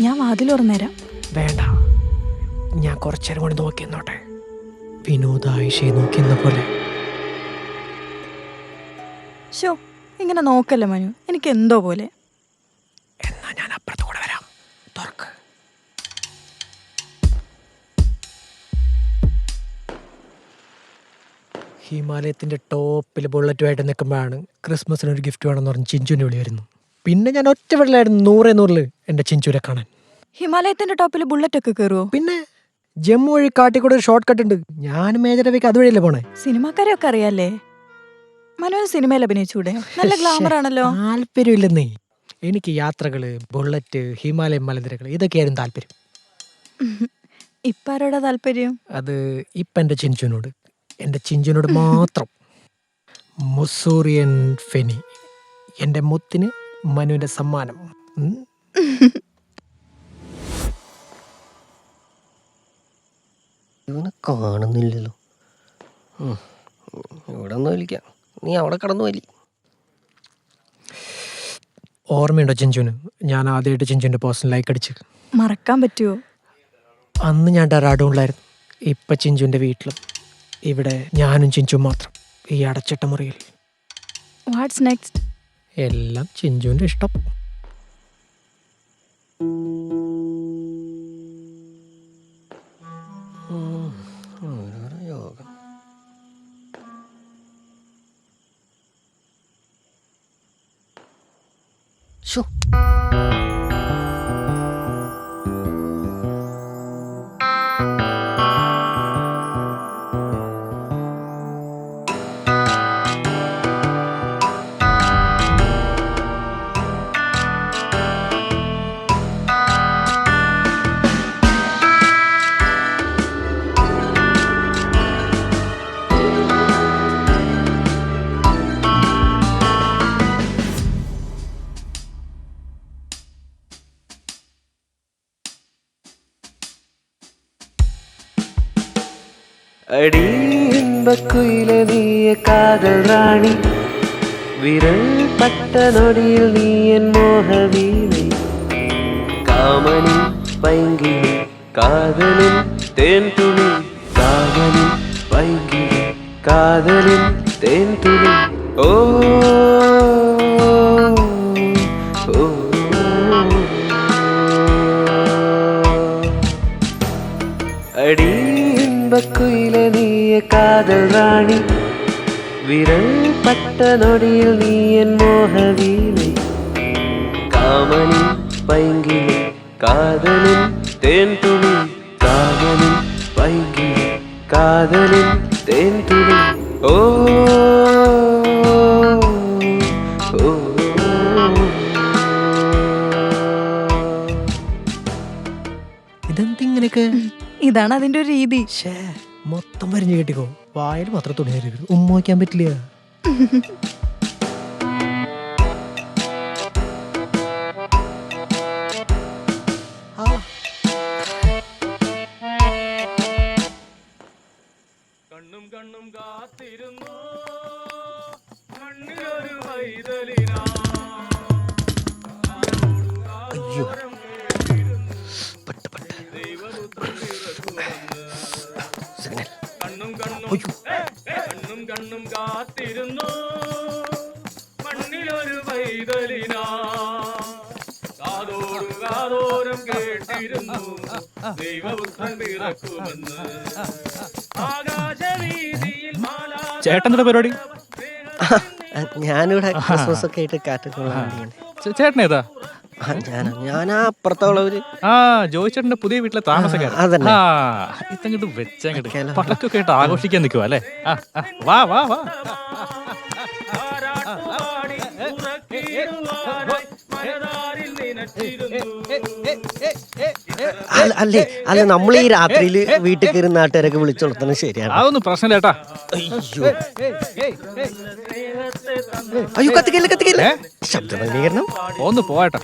ഞാൻ വാതിൽ തുറന്നുതരാം. വേണ്ട. ഞാൻ കുറച്ചേരം കൂടി നോക്കി നോട്ടെ വിനോദ ആയിഷയെ നോക്കിയെന്ന പോലെ. ഷോ ഇങ്ങനെ നോക്കല്ല മനു? എനിക്ക് എന്തോ പോലെ. എന്നാ ഞാൻ അപ്പുറത്ത് കൂടെ വരാം. തുറക്ക്. ഹിമാലയത്തിന്റെ ടോപ്പിൽ ബുള്ളറ്റുമായിട്ട് നിൽക്കുമ്പോഴാണ് ക്രിസ്മസിന് ഒരു ഗിഫ്റ്റ് വേണമെന്ന് പറഞ്ഞ് ചിഞ്ചുവിന്റെ വിളി വരുന്നു. പിന്നെ ഞാൻ ഒറ്റ വെള്ളമായിരുന്നു നൂറേ നൂറിൽ എന്റെ ചിഞ്ചുരെ കാണാൻ. ഹിമാലയത്തിന്റെ ടോപ്പിൽ ബുള്ളറ്റ് ഒക്കെ കയറുമോ പിന്നെ ജമ്മു വഴി കാട്ടിക്കൂടെ ഒരു ഷോർട്ട് കട്ട് ഉണ്ട്. ഞാൻ മേജരവിക്ക് അതുവഴിയല്ലേ പോണേ? സിനിമാക്കാരെയൊക്കെ അറിയാല്ലേ? മനോഹര സിനിമയിൽ അഭിനയിച്ചൂടെ? നല്ല ഗ്ലാമർ ആണല്ലോ. താല്പര്യമില്ലെന്നേ. എനിക്ക് യാത്രകൾ ബുള്ളറ്റ് ഹിമാലയൻ മലനിരകൾ ഇതൊക്കെയായിരുന്നു താല്പര്യം. ഇപ്പൊ ആരോടാ താല്പര്യം? അത് ഇപ്പം എന്റെ ചിഞ്ചുവിനോട്. എന്റെ ചിഞ്ചുവിനോട് മാത്രം. മുസൂറിയൻ ഫെനി. എന്റെ മുത്തിന് മനുവിന്റെ സമ്മാനം. ഉം. ഇവനെ കാണുന്നില്ലല്ലോ. ഇവിടെ ഒന്ന് വലിക്കാം നീ അവിടെ കടന്നു വലി ഓർമ്മയുണ്ടോ ചിഞ്ചുവിന്? ഞാൻ ആദ്യമായിട്ട് ചിഞ്ചുവിന്റെ പേഴ്സണൽ ലൈക്ക് അടിച്ച്. മറക്കാൻ പറ്റുമോ അന്ന് ഞാൻ ഡെറാഡൂണിലായിരുന്നു. ഇപ്പം ചിഞ്ചുവിന്റെ വീട്ടിലും. ഇവിടെ ഞാനും ചിഞ്ചു മാത്രം ഈ അടച്ചിട്ട മുറിയിൽ. വാട്ട്സ് നെക്സ്റ്റ് എല്ലാം ചിഞ്ചുവിന്റെ ഇഷ്ടം. pasó. அடி இன்பக்குயிலவிய காதல் ராணி. விரல் பட்ட நொடியில் நீ என் மோகவீணி. காமனின் பைங்கி காதலின் தேன்துளி. காதலின் பைங்கி காதலின் தேன்துளி. ஓ കുയിലെ നീയ കാതൽ റാണി വിരൽ പട്ട നൊടിയിൽ നീ എൻ മോഹവീണി കാമനിൻ പൈങ്കിളി കാതലിൻ തേൻതുളി കാമനിൻ പൈങ്കിളി കാതലിൻ തേൻതുളി ഓ ഇതെന്തിങ്ങനെയൊക്കെ ഇതാണ് അതിന്റെ ഒരു രീതി. ഷേ മൊത്തം വരിഞ്ഞു കേട്ടിക്കോ. വായിൽ മാത്രം തുണി ഉമ്മ വയ്ക്കാൻ പറ്റില്ല. കണ്ണും കണ്ണും കാത്തിരുന്നു. കണ്ണിലൊരു വൈതലിനാ കണ്ണും കാത്തിരുന്നു. മണ്ണിലൊരു വൈതലിനാ. കാതോടും കാതോരം കേട്ടിരുന്നു. ദൈവപുത്രൻ പിറക്കുമെന്ന്. ആകാശവീതിയിൽ മാലാ ചേട്ടന്റെ പരിപാടി? ഞാനിവിടെ ക്രിസ്മസ് ഒക്കെ ആയിട്ട് കാറ്റൊക്കെ വേണ്ടിയാണ് ചേട്ടനേതാ ആ അപ്പുറത്തുള്ളവര് ആ ജോയിച്ചേട്ടന്റെ പുതിയ വീട്ടിലെ താമസക്കാരൻ ആ, ഇതങ്ങോട്ട് വെച്ചങ്ങോട്ട്. പടക്കൊക്കെ ആയിട്ട് ആഘോഷിക്കാൻ നിൽക്കുക അല്ലേ വാ വാ വാ വാ വാ hey, hey, hey, നിനച്ചിരുന്നു അല്ല അല്ലേ? അല്ല നമ്മൾ ഈ രാത്രിയിൽ വീട്ടിൽ കയറി നാട്ടുകാരൊക്കെ വിളിച്ചുണർത്തുന്നത് ശരിയാണ്. അതൊന്നും പ്രശ്നമില്ല ഏട്ടാ അയ്യോ. അയ്യോ കത്തിക്കല്ലേ കത്തിക്കല്ല? ശബ്ദ മലിനീകരണം. ഒന്ന് പോയട്ടെ